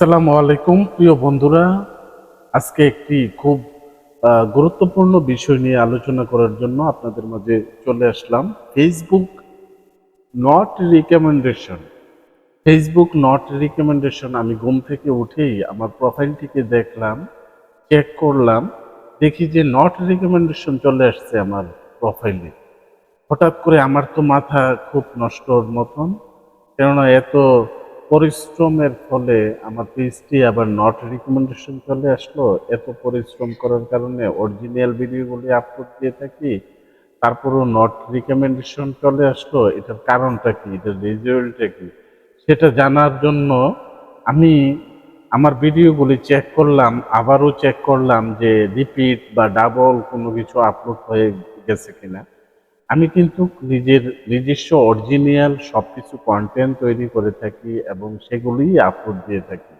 আসসালামু আলাইকুম, প্রিয় বন্ধুরা। আজকে একটি খুব গুরুত্বপূর্ণ বিষয় নিয়ে আলোচনা করার জন্য আপনাদের মাঝে চলে আসলাম। Facebook not recommendation Facebook not recommendation আমি ঘুম থেকে উঠেই আমার প্রোফাইলটিকে দেখলাম চেক করলাম, দেখি যে নট রিকমেন্ডেশন চলে আসছে আমার প্রোফাইলে হঠাৎ করে আমার তো মাথা খুব নষ্টর মতন, কেননা এত পরিশ্রমের ফলে আমার পেজটি আবার নট রিকমেন্ডেশন চলে আসলো। এত পরিশ্রম করার কারণে অরিজিনাল ভিডিওগুলি আপলোড দিয়ে থাকি, তারপরও নট রিকমেন্ডেশন চলে আসলো। এটার কারণটা কি? এটার রেজাল্টটা কি? সেটা জানার জন্য আমি আমার ভিডিওগুলি চেক করলাম, আবারও চেক করলাম যে রিপিট বা ডাবল কোনো কিছু আপলোড হয়ে গেছে কিনা। আমি কিন্তু নিজের নিজস্ব অরিজিনাল সব কিছু কন্টেন্ট তৈরি করে থাকি এবং সেগুলিই আপলোড দিয়ে থাকি।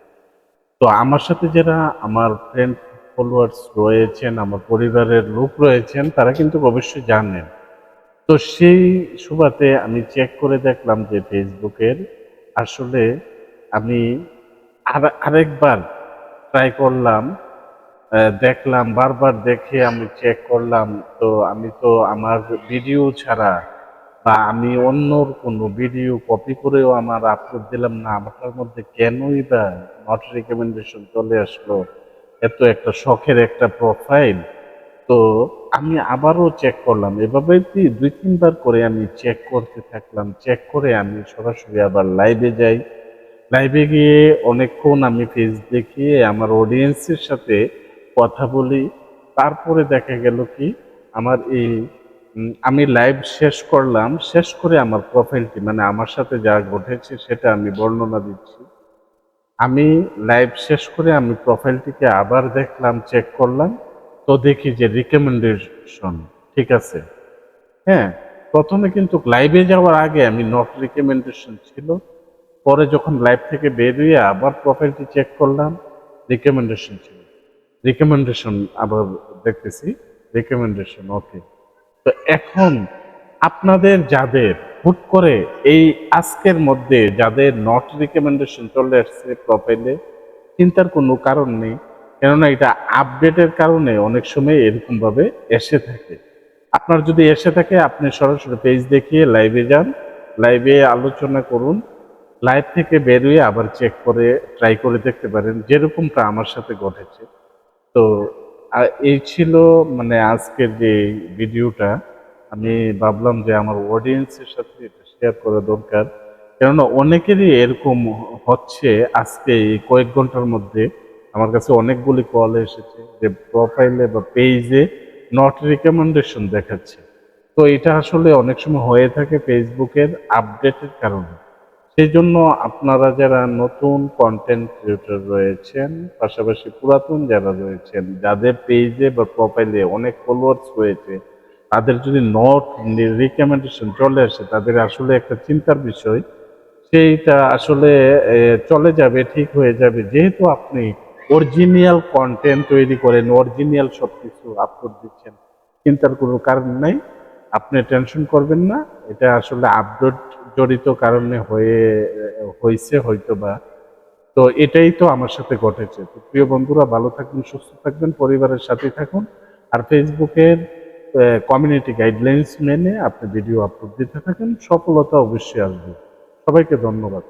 তো আমার সাথে যারা আমার ফ্রেন্ড ফলোয়ার্স রয়েছেন, আমার পরিবারের লোক রয়েছেন, তারা কিন্তু অবশ্যই জানেন। তো সেই সুবাদে আমি চেক করে দেখলাম যে ফেসবুকের আসলে আমি আর, আরেকবার ট্রাই করলাম দেখলাম, বারবার দেখে আমি চেক করলাম, তো আমি তো আমার ভিডিও ছাড়া বা আমি অন্যর কোনো ভিডিও কপি করেও আমার আপলোড দিলাম না। আমার মধ্যে কেনই বা নট রিকমেন্ডেশন চলে আসলো? এত একটা শখের একটা প্রোফাইল তো আমি আবারও চেক করলাম। এভাবে দুই, তিনবার করে আমি চেক করতে থাকলাম। চেক করে আমি সরাসরি আবার লাইভে যাই। লাইভে গিয়ে অনেকক্ষণ আমি পেজ দেখিয়ে আমার অডিয়েন্সের সাথে কথা বলি, তারপরে দেখা গেল কি, আমার এই আমি লাইভ শেষ করলাম, শেষ করে আমার প্রোফাইলটি মানে আমার সাথে যা ঘটেছে সেটা আমি বর্ণনা দিচ্ছি। আমি লাইভ শেষ করে আমি প্রোফাইলটিকে আবার দেখলাম চেক করলাম, তো দেখি যে রিকমেন্ডেশন ঠিক আছে? হ্যাঁ প্রথমে কিন্তু লাইভে যাওয়ার আগে আমি নট রিকমেন্ডেশন ছিল, পরে যখন লাইভ থেকে বেরিয়ে আবার প্রোফাইলটি চেক করলাম রিকমেন্ডেশন ছিল। রিকমেন্ডেশন আবার দেখতেছি। রিকমেন্ডেশন ওকে তো এখন আপনাদের যাদের হুট করে এই আজকের মধ্যে যাদের নট রিকমেন্ডেশন চলে আসছে প্রোফাইলে চিন্তার কোনো কারণ নেই। কেননা এটা আপডেটের কারণে অনেক সময় এরকমভাবে এসে থাকে। আপনার যদি এসে থাকে, আপনি সরাসরি পেজ দেখিয়ে লাইভে যান। লাইভে আলোচনা করুন। লাইভ থেকে বেরিয়ে আবার চেক করে ট্রাই করে দেখতে পারেন। যেরকমটা আমার সাথে ঘটেছে। তো এই ছিল মানে আজকের যে ভিডিওটা। আমি ভাবলাম যে আমার অডিয়েন্সের সাথে এটা শেয়ার করা দরকার। কেননা অনেকেরই এরকম হচ্ছে আজকে এই কয়েক ঘণ্টার মধ্যে। আমার কাছে অনেকগুলি কল এসেছে যে প্রোফাইলে বা পেজে নট রিকমেন্ডেশন দেখাচ্ছে। তো এটা আসলে অনেক সময় হয়ে থাকে ফেসবুকের আপডেটের কারণে। সেই জন্য আপনারা যারা নতুন কন্টেন্ট ক্রিয়েটর রয়েছেন, পাশাপাশি পুরাতন যারা রয়েছেন, যাদের পেজে বা প্রোফাইলে অনেক ফলোয়ার্স রয়েছে, তাদের যদি নট রিকমেন্ডেশন চলে আসে, তাদের আসলে একটা চিন্তার বিষয়, সেইটা আসলে চলে যাবে, ঠিক হয়ে যাবে। যেহেতু আপনি অরিজিনাল কন্টেন্ট তৈরি করেন অরিজিনাল সব কিছু আপলোড দিচ্ছেন, চিন্তার কোনো কারণ নাই। আপনি টেনশন করবেন না। এটা আসলে আপডেট জড়িত কারণে হয়ে হয়েছে হয়তো বা তো এটাই তো আমার সাথে ঘটেছে। তো প্রিয় বন্ধুরা, ভালো থাকবেন, সুস্থ থাকবেন, পরিবারের সাথে থাকুন। আর ফেসবুকের কমিউনিটি গাইডলাইন্স মেনে আপনি ভিডিও আপলোড দিতে থাকেন। সফলতা অবশ্যই আসবে। সবাইকে ধন্যবাদ।